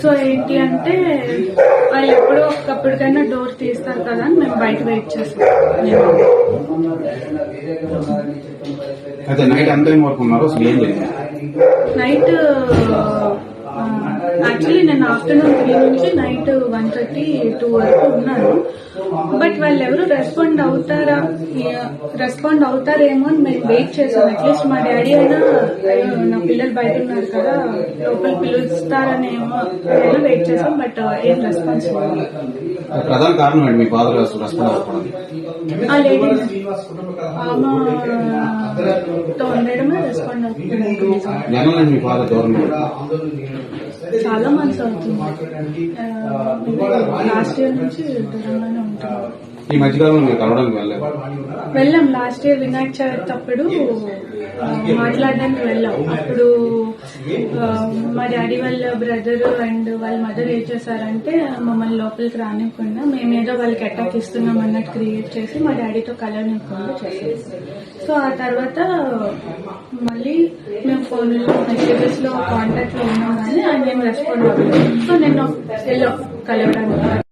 So ఏంటి అంటే వాళ్ళు ఎప్పుడో ఒకప్పటికైనా డోర్ తీస్తారు కదా అని మేము బయట వెయిట్ చేస్తాం అయితే నైట్ వరకు ఉన్నారు? జరిగింది నైట్ యాక్చువల్లీ నేను ఆఫ్టర్నూన్ త్రీ నుంచి నైట్ వన్ థర్టీ టూ వరకు ఉన్నాను. బట్ వాళ్ళు ఎవరు రెస్పాండ్ అవుతారా రెస్పాండ్ అవుతారేమో అని మేము వెయిట్ చేసాం. అట్లీస్ట్ మా డాడీ అయినా "అయ్యో, నా పిల్లలు బయట ఉన్నారు కదా లోపల పిలుస్తారనేమో అయినా వెయిట్ చేసాం బట్ ఏం రెస్పాన్స్ ప్రధాన కారణం మీ ఫాదర్ ఆ లేడీ. ఆమెతో ఉండడమే రెస్పాండ్ అవుతుంది. మీ ఫాదర్. చాలా మంత్స్ అవుతుంది. లాస్ట్ ఇయర్ నుంచి దూరంగానే ఉంటున్నాం ఈ మధ్యకాలంలో మీరు కలవడానికి వెళ్ళలేదు? వెళ్ళాం. లాస్ట్ ఇయర్ వినాయక చవితి అప్పుడు మాట్లాడడానికి వెళ్ళాం. అప్పుడు మా డాడీ వాళ్ళ బ్రదర్ అండ్ వాళ్ళ మదర్ ఏం చేశారంటే మమ్మల్ని లోపలికి రానివ్వకుండా మేమేదో వాళ్ళకి అటాక్ ఇస్తున్నాం అన్నట్టు క్రియేట్ చేసి మా డాడీతో కలవనివ్వకుండా చేసేది సో ఆ తర్వాత మళ్ళీ ఫోన్లో మెసేజెస్లో కాంటాక్ట్లో ఉన్నా కానీ ఆయన ఏం రెస్పాండ్ అవ్వలేదు సో నేను వెళ్ళాం కలవడానికి